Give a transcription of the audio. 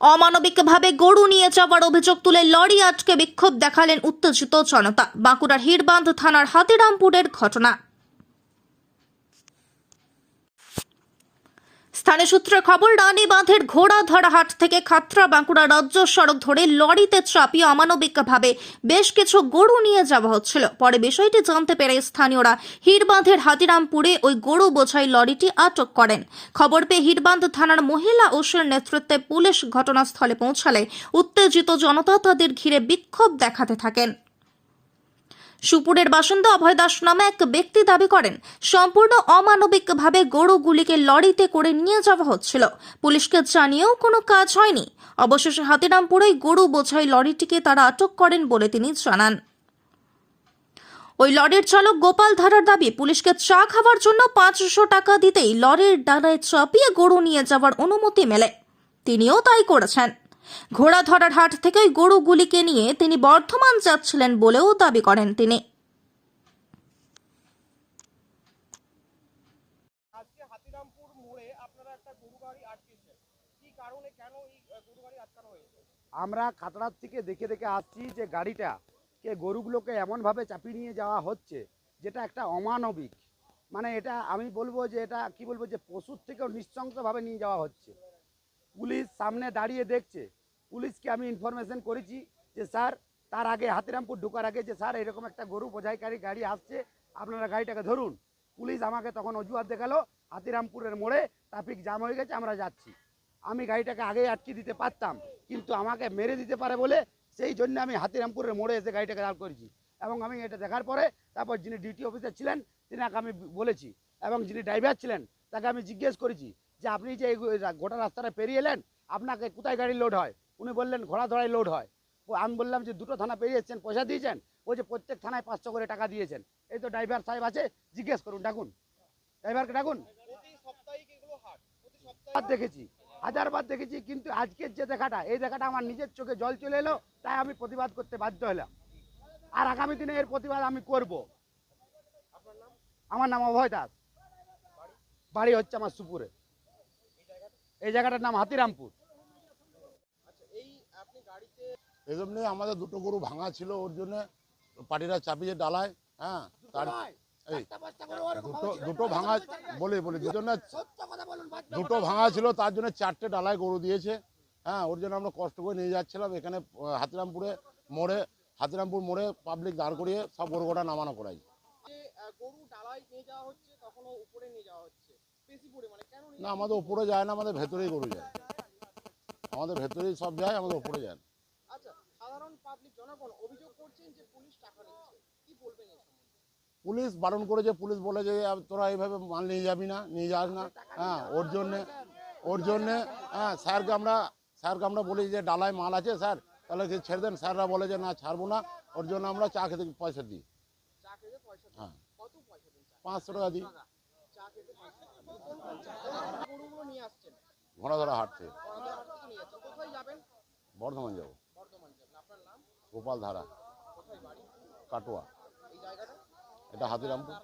অমানবিকভাবে গরু নিয়ে চাপার অভিযোগ তুলে লরি আটকে বিক্ষোভ দেখালেন উত্তেজিত জনতা। বাঁকুড়ার হিরবান্ধ থানার হাতিরামপুরের ঘটনা। স্থানীয় সূত্রে খবর, রানী বাঁধের ঘোড়াধরা হাট থেকে খাত্রা বাঁকুড়া রাজ্য সড়ক ধরে লরিতে চাপিয়ে অমানবিকভাবে বেশ কিছু গরু নিয়ে যাওয়া হচ্ছিল। পরে বিষয়টি জানতে পেরে স্থানীয়রা হিড়বাঁধের হাতিরামপুরে ওই গরু বোঝাই লরিটি আটক করেন। খবর পেয়ে হিড়বাঁধ থানার মহিলা ওসের নেতৃত্বে পুলিশ ঘটনাস্থলে পৌঁছালে উত্তেজিত জনতা তাদের ঘিরে বিক্ষোভ দেখাতে থাকেন। সুপুরের বাসিন্দা অভয় দাস নামে এক ব্যক্তি দাবি করেন, সম্পূর্ণ অমানবিকভাবে গরুগুলিকে লরিতে করে নিয়ে যাওয়া হচ্ছিল। পুলিশকে জানিয়েও কোনো কাজ হয়নি। অবশেষে হাতিরামপুরেই গরু বোঝাই লরিটিকে তারা আটক করেন বলে তিনি জানান। ওই লরির চালক গোপাল ধারার দাবি, পুলিশকে চা খাওয়ার জন্য পাঁচশো টাকা দিতেই লরির ডানায় চাপিয়ে গরু নিয়ে যাওয়ার অনুমতি মেলে। তিনিও তাই করেছেন। ঘোড়া ধরার হাট থেকে ওই গরুগুলিকে নিয়ে তিনি বর্ধমান যাচ্ছিলেন বলেও দাবি করেন তিনি। আজকে হাতিরামপুর মোড়ে আপনারা একটা গরু গাড়ি আটকেছেন। কি কারণে কেন এই আহ, গরু গাড়ি আটকানো হয়েছে? আমরা খাতড়ার থেকে দেখে দেখে আসছি যে গাড়িটা কে গরুগুলোকে এমনভাবে চাপিয়ে নিয়ে যাওয়া হচ্ছে যেটা একটা অমানবিক। মানে এটা আমি বলব যে এটা কি বলব যে পশুর থেকেও নৃশংসভাবে নিয়ে যাওয়া হচ্ছে। পুলিশ সামনে দাঁড়িয়ে দেখছে। পুলিশকে আমি ইনফরমেশন করেছি যে, স্যার, তার আগে হাতিরামপুর ঢোকার আগে যে, স্যার, এরকম একটা গরু বোঝাইকারী গাড়ি আসছে, আপনারা গাড়িটাকে ধরুন। পুলিশ আমাকে তখন অজুহাত দেখাল, হাতিরামপুরের মোড়ে ট্রাফিক জ্যাম হয়ে গেছে, আমরা যাচ্ছি। আমি গাড়িটাকে আগেই আটকে দিতে পারতাম, কিন্তু আমাকে মেরে দিতে পারে বলে সেই জন্য আমি হাতিরামপুরের মোড়ে এসে গাড়িটাকে দাঁড় করেছি এবং আমি এটা দেখার পরে তারপর যিনি ডিউটি অফিসার ছিলেন, তিনাকে আমি বলেছি এবং যিনি ড্রাইভার ছিলেন, তাকে আমি জিজ্ঞেস করেছি যে, আপনি যে গোটা রাস্তাটা পেরিয়ে এলেন, আপনাকে কোথায় গাড়ি লোড হয়? উনি বললেন, ঘোড়া ধরায় লোড হয়। আমি বললাম যে, দুটো থানা পেয়ে যাচ্ছেন, পয়সা দিয়েছেন? ও যে, প্রত্যেক থানায় পাঁচশো করে টাকা দিয়েছেন। এই তো ড্রাইভার সাহেব আছে, জিজ্ঞেস করুন, ডাকুন। ড্রাইভারকে ডাকুন। দেখেছি, হাজারবার দেখেছি, কিন্তু আজকের যে দেখাটা, এই দেখাটা আমার নিজের চোখে জল চলে এলো, তাই আমি প্রতিবাদ করতে বাধ্য হলাম। আর আগামী দিনে এর প্রতিবাদ আমি করব। আমার নাম অভয় দাস। বাড়ি হচ্ছে আমার সুপুরে। এই জায়গাটার নাম হাতিরামপুর আচ্ছা এই আপনি গাড়িতে এই আমাদের দুটো গরু ভাঙা ছিল ওর জন্য পাটিরা চাপিয়ে ডালায় হ্যাঁ তার এই দুটো দুটো ভাঙা বলি বলি দুজনে দুটো ভাঙা ছিল তার জন্য চারটে ডালায় গরু দিয়েছে হ্যাঁ ওর জন্য আমরা কষ্ট করে নিয়ে যাচ্ছিলাম এখানে হাতিরামপুরে মোড়ে হাতিরামপুর মোড়ে পাবলিক দাঁড় করিয়ে সব গরু কটা নামানো করাই। যে গরু ডালায় নিয়ে যাওয়া হচ্ছে কখনো উপরে নিয়ে যাওয়া হচ্ছে বেশি পরিমাণে কেন নিয়ে না আমাদের উপরে যায় না আমাদের ভেতরেই গরু যায়। আমাদের ভেতরেই সব যায় আমাদের উপরে যায়। আচ্ছা পুলিশ বারণ করেছে পুলিশ বলে যে তোরা এইভাবে মাল নিয়ে যাবি না নিয়ে যাস না। হ্যাঁ ওর জন্যে ওর জন্যে হ্যাঁ স্যারকে আমরা স্যারকে আমরা বলি যে ডালায় মাল আছে স্যার তাহলে কি ছেড়ে দেন। স্যাররা বলে যে না ছাড়বো না ওর জন্য আমরা চা খেতে পয়সা দিই। হ্যাঁ। পাঁচশো টাকা দিই। ঘোড়া ধরা হাট বর্ধমান যাব। গোপাল ধারা কাটোয়া। এটা হাতিরামপুর।